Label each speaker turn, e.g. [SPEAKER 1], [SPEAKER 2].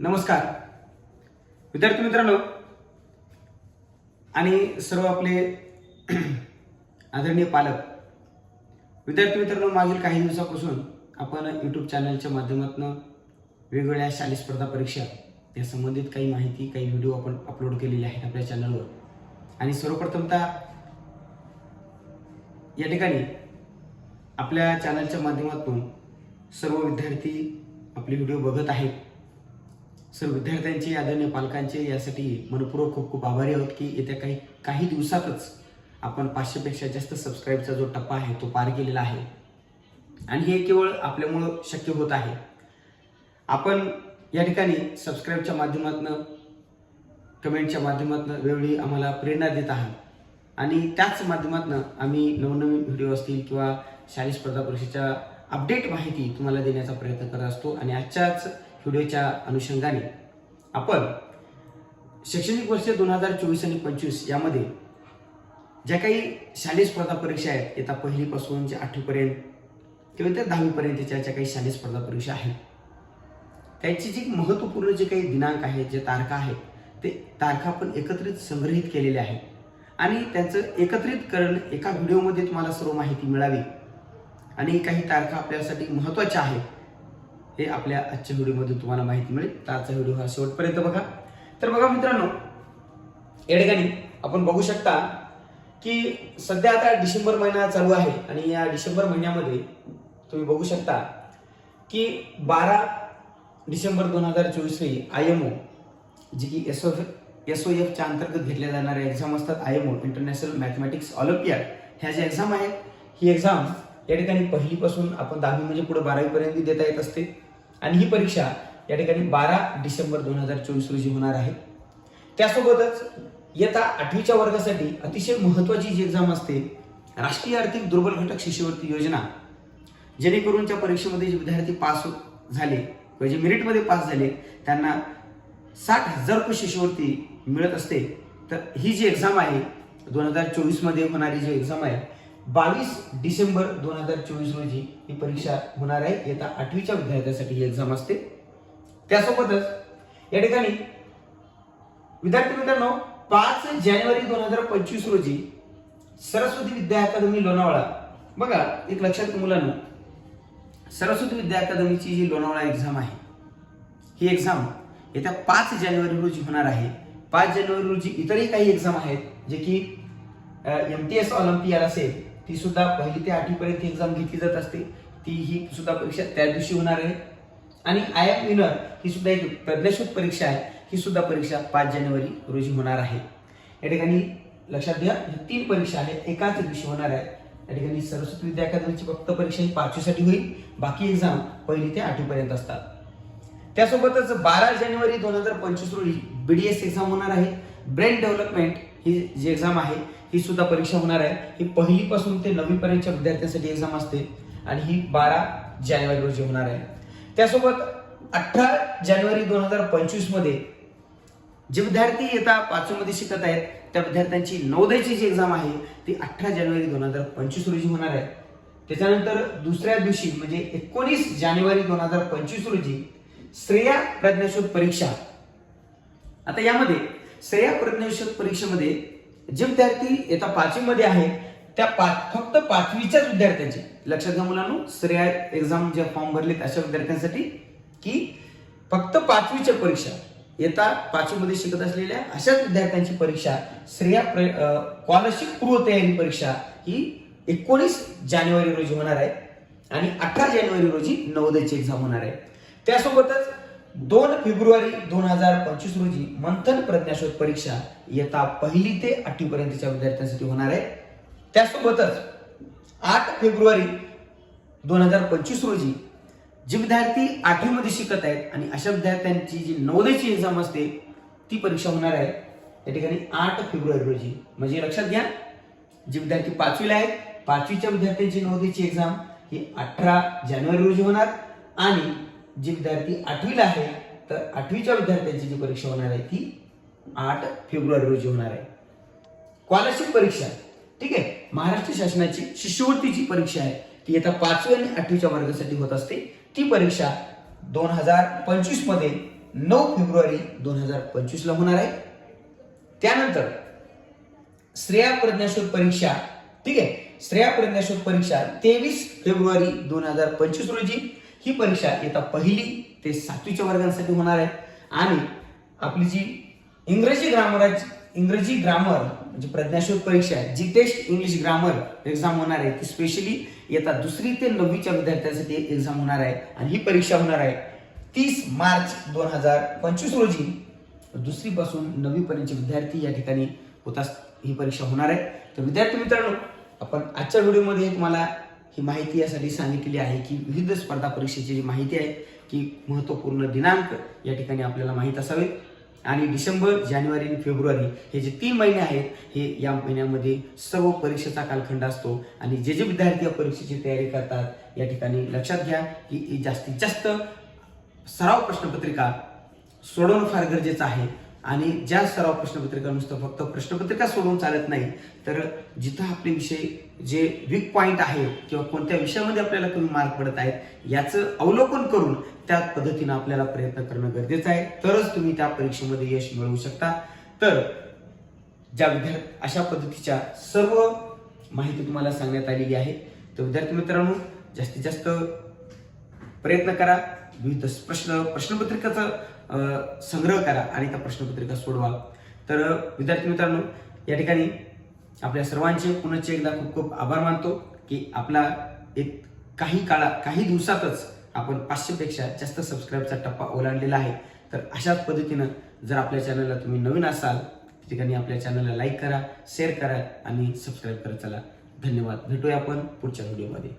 [SPEAKER 1] नमस्कार. विद्यार्थी मित्रांनो आणि सर्व आपले आदरणीय पालक विद्यार्थी मित्रांनो मागील काही दिवसापासून आपण यूट्यूब चॅनलच्या माध्यमातून वेगवेगळ्या शालेय स्पर्धा परीक्षा या संबंधित काही माहिती काही व्हिडिओ आपण अपलोड केलेले आहेत आपल्या चॅनलवर आणि सर्वप्रथमतः या ठिकाणी आपल्या चॅनलच्या माध्यमातून सर्व विद्यार्थी आपले व्हिडिओ बघत आहेत. सर विद्यार्थ्यांचे आदरणीय पालकांचे यासाठी मनपूर्वक खूप खूप आभारी आहोत की येत्या काही काही दिवसातच आपण पाचशेपेक्षा जास्त सबस्क्राईबचा जो टप्पा आहे तो पार केलेला आहे. आणि हे केवळ आपल्यामुळं शक्य होत आहे. आपण या ठिकाणी सबस्क्राईबच्या माध्यमातून कमेंटच्या माध्यमातून वेळोवेळी आम्हाला प्रेरणा देत आहात. आणि त्याच माध्यमातून आम्ही नवनवीन व्हिडिओ असतील किंवा शालेय स्पर्धा परीक्षेच्या अपडेट माहिती तुम्हाला देण्याचा प्रयत्न करत असतो. आणि आजच्याच व्हिडिओच्या अनुषंगाने. आपण शैक्षणिक वर्ष दोन हजार चोवीस आणि पंचवीस यामध्ये ज्या काही शालेय स्पर्धा परीक्षा आहेत येत्या पहिलीपासून जे आठवीपर्यंत किंवा त्या दहावीपर्यंतच्या ज्या काही शालेय स्पर्धा परीक्षा आहेत त्यांची जी महत्त्वपूर्ण जे काही दिनांक आहेत जे तारखा आहेत ते तारखा आपण एकत्रित संग्रहित केलेले आहेत. आणि त्यांचं एकत्रितकरण एका व्हिडिओमध्ये तुम्हाला सर्व माहिती मिळावी. आणि काही तारखा आपल्यासाठी महत्त्वाच्या आहेत. हे आपल्या आजच्या व्हिडिओमध्ये तुम्हाला माहिती मिळेल. तर आजचा व्हिडिओ हा शेवटपर्यंत बघा. तर बघा मित्रांनो या ठिकाणी आपण बघू शकता की सध्या आता डिसेंबर महिना चालू आहे आणि या डिसेंबर महिन्यामध्ये तुम्ही बघू शकता की बारा डिसेंबर दोन हजार चोवीस रोजी आय एम ओ जी की एस ओ एस ओ एफच्या अंतर्गत घेतल्या जाणाऱ्या एक्झाम असतात I M O international mathematics olympiad ह्या ज्या एक्झाम आहेत ही एक्झाम या ठिकाणी पहिलीपासून आपण दहावी म्हणजे पुढे बारावीपर्यंत देता येत असते. आणि ही परीक्षा या ठिकाणी बारा डिसेंबर दोन हजार चोवीस रोजी होणार आहे. त्यासोबतच येता आठवीच्या वर्गासाठी अतिशय महत्त्वाची जी एक्झाम असते राष्ट्रीय आर्थिक दुर्बल घटक शिष्यवृत्ती योजना जेणेकरून त्या परीक्षेमध्ये जे विद्यार्थी पास झाले किंवा जे मेरिटमध्ये पास झाले त्यांना साठ हजार रुपये शिष्यवृत्ती मिळत असते. तर ही जी एक्झाम आहे दोन हजार चोवीसमध्ये होणारी जी एक्झाम आहे बावीस डिसेंबर दोन हजार चोवीस रोजी ही परीक्षा होणार आहे. येत्या आठवीच्या विद्यार्थ्यासाठी ही एक्झाम असते. त्यासोबतच या ठिकाणी विद्यार्थी मित्रांनो पाच जानेवारी दोन हजार पंचवीस रोजी सरस्वती विद्या अकादमी लोणावळा. बघा एक लक्षात मुलांना. सरस्वती विद्या अकादमीची जी लोणावळा एक्झाम आहे ही एक्झाम येत्या पाच जानेवारी रोजी होणार आहे. पाच जानेवारी रोजी इतरही काही एक्झाम आहेत जे की एम टी एस ऑलिम्पियाड असेल ती सुद्धा पहिली ते आठवीपर्यंत एक्झाम घेतली जात असते. ती ही सुद्धा परीक्षा त्या दिवशी होणार आहे. आणि आय एम विनर ही सुद्धा एक प्रज्ञाशोध परीक्षा आहे. ही सुद्धा परीक्षा पाच जानेवारी रोजी होणार आहे. या ठिकाणी लक्षात घ्या ही तीन परीक्षा आहेत. एकाच दिवशी होणार आहे. या ठिकाणी सरस्वती विद्या अकादमीची फक्त परीक्षा ही पाचवीसाठी होईल. बाकी एक्झाम पहिली ते आठवीपर्यंत असतात. त्यासोबतच बारा जानेवारी दोन हजार पंचवीस रोजी बीडीएस एक्झाम होणार आहे. ब्रेन डेव्हलपमेंट ही जी एक्झाम आहे ही सुद्धा परीक्षा होणार आहे. ही पहिलीपासून ते नववीपर्यंतच्या विद्यार्थ्यांसाठी एक्झाम असते आणि ही बारा जानेवारी रोजी होणार आहे. त्यासोबत अठरा जानेवारी दोन हजार पंचवीसमध्ये जे विद्यार्थी येता पाचवीमध्ये शिकत आहेत त्या विद्यार्थ्यांची नवोदयची जी एक्झाम आहे ती अठरा जानेवारी दोन हजार पंचवीस रोजी होणार आहे. त्याच्यानंतर दुसऱ्या दिवशी म्हणजे एकोणीस जानेवारी दोन हजार पंचवीस रोजी श्रेया प्रज्ञाशोध परीक्षा. आता यामध्ये श्रेया प्रज्ञाशोध परीक्षेमध्ये जे विद्यार्थी येता पाचवीमध्ये आहेत त्या पाच फक्त पाचवीच्याच विद्यार्थ्यांचे. लक्षात घ्या मुलांनो श्रेया एक्झाम जे फॉर्म भरलेत अशा विद्यार्थ्यांसाठी की फक्त पाचवीच्या परीक्षा येता पाचवीमध्ये शिकत असलेल्या अशाच विद्यार्थ्यांची परीक्षा श्रेया स्कॉलरशिप पूर्व तयारी परीक्षा ही एकोणीस जानेवारी रोजी होणार आहे आणि अठरा जानेवारी रोजी नवोदयची एक्झाम होणार आहे. त्यासोबतच दोन फेब्रुवारी दोन हजार पंचवीस रोजी मंथन प्रज्ञाशोध परीक्षा येता पहिली ते आठवीपर्यंतच्या विद्यार्थ्यांसाठी होणार आहे. त्यासोबतच आठ फेब्रुवारी दोन हजार पंचवीस रोजी जे विद्यार्थी आठवीमध्ये शिकत आहेत आणि अशा विद्यार्थ्यांची जी नवोदयची एक्झाम असते ती परीक्षा होणार आहे. त्या ठिकाणी आठ फेब्रुवारी रोजी. म्हणजे लक्षात घ्या जे विद्यार्थी पाचवीला आहेत पाचवीच्या विद्यार्थ्यांची नवोदयची एक्झाम ही अठरा जानेवारी रोजी होणार आणि जे विद्यार्थी आठवीला आहे तर आठवीच्या विद्यार्थ्यांची जी परीक्षा होणार आहे ती आठ फेब्रुवारी रोजी होणार आहे. स्कॉलरशिप परीक्षा. ठीक आहे? महाराष्ट्र शासनाची शिष्यवृत्तीची परीक्षा आहे ती येत्या पाचवी आणि आठवीच्या वर्गासाठी होत असते. ती परीक्षा दोन हजार पंचवीसमध्ये नऊ फेब्रुवारी दोन हजार पंचवीस ला होणार आहे. त्यानंतर श्रेया प्रज्ञाशोध परीक्षा. ठीक आहे? श्रेया प्रज्ञाशोध परीक्षा तेवीस फेब्रुवारी दोन हजार पंचवीस रोजी. ही परीक्षा येता पहिली ते सातवीच्या वर्गांसाठी होणार आहे. आणि आपली जी इंग्रजी ग्रामर इंग्रजी ग्रामर म्हणजे प्रज्ञाशोध परीक्षा आहे, जी टेस्ट इंग्लिश ग्रामर एक्झाम होणार आहे ती स्पेशली येता दुसरी ते नववीच्या विद्यार्थ्यांसाठी एक्झाम होणार आहे. आणि ही परीक्षा होणार आहे तीस मार्च दोन हजार पंचवीस रोजी. दुसरीपासून नववीपर्यंतचे विद्यार्थी या ठिकाणी होतास ही परीक्षा होणार आहे. तर विद्यार्थी मित्रांनो आपण आजच्या व्हिडिओमध्ये तुम्हाला ही माहिती यासाठी सांगितलेली आहे की विविध स्पर्धा परीक्षेची जी माहिती आहे की महत्त्वपूर्ण दिनांक या ठिकाणी आपल्याला माहीत असावे आणि डिसेंबर जानेवारी आणि फेब्रुवारी हे जे तीन महिने आहेत हे या महिन्यामध्ये सर्व परीक्षेचा कालखंड असतो. आणि जे जे विद्यार्थी या परीक्षेची तयारी करतात या ठिकाणी लक्षात घ्या की जास्तीत जास्त सराव प्रश्नपत्रिका सोडवणं फार गरजेचं आहे. आणि ज्या सराव प्रश्नपत्रिका नुसतं फक्त प्रश्नपत्रिका सोडवून चालत नाही तर जिथं आपले विषय जे वीक पॉईंट आहे किंवा कोणत्या विषयामध्ये आपल्याला कमी मार्क पडत आहेत याचं अवलोकन करून त्या पद्धतीनं आपल्याला प्रयत्न करणं गरजेचं आहे. तरच तुम्ही त्या परीक्षेमध्ये यश मिळवू शकता. तर ज्या विद्यार्थी अशा पद्धतीच्या सर्व माहिती तुम्हाला सांगण्यात आलेली आहे. तर विद्यार्थी मित्रांनो जास्तीत जास्त प्रयत्न करा. विविध प्रश्न प्रश्नपत्रिकाचा संग्रह करा आणि त्या प्रश्नपत्रिका सोडवा. तर विद्यार्थी मित्रांनो या ठिकाणी आपल्या सर्वांचे पुनश्च एकदा खूप खूप आभार मानतो की आपला एक काही काळा काही दिवसातच आपण पाचशेपेक्षा जास्त सबस्क्राईबचा टप्पा ओलांडलेला आहे. तर अशाच पद्धतीनं जर आपल्या चॅनलला तुम्ही नवीन असाल त्या ठिकाणी आपल्या चॅनलला लाईक करा शेअर करा आणि सबस्क्राईब करत चला. धन्यवाद. भेटूया आपण पुढच्या व्हिडिओमध्ये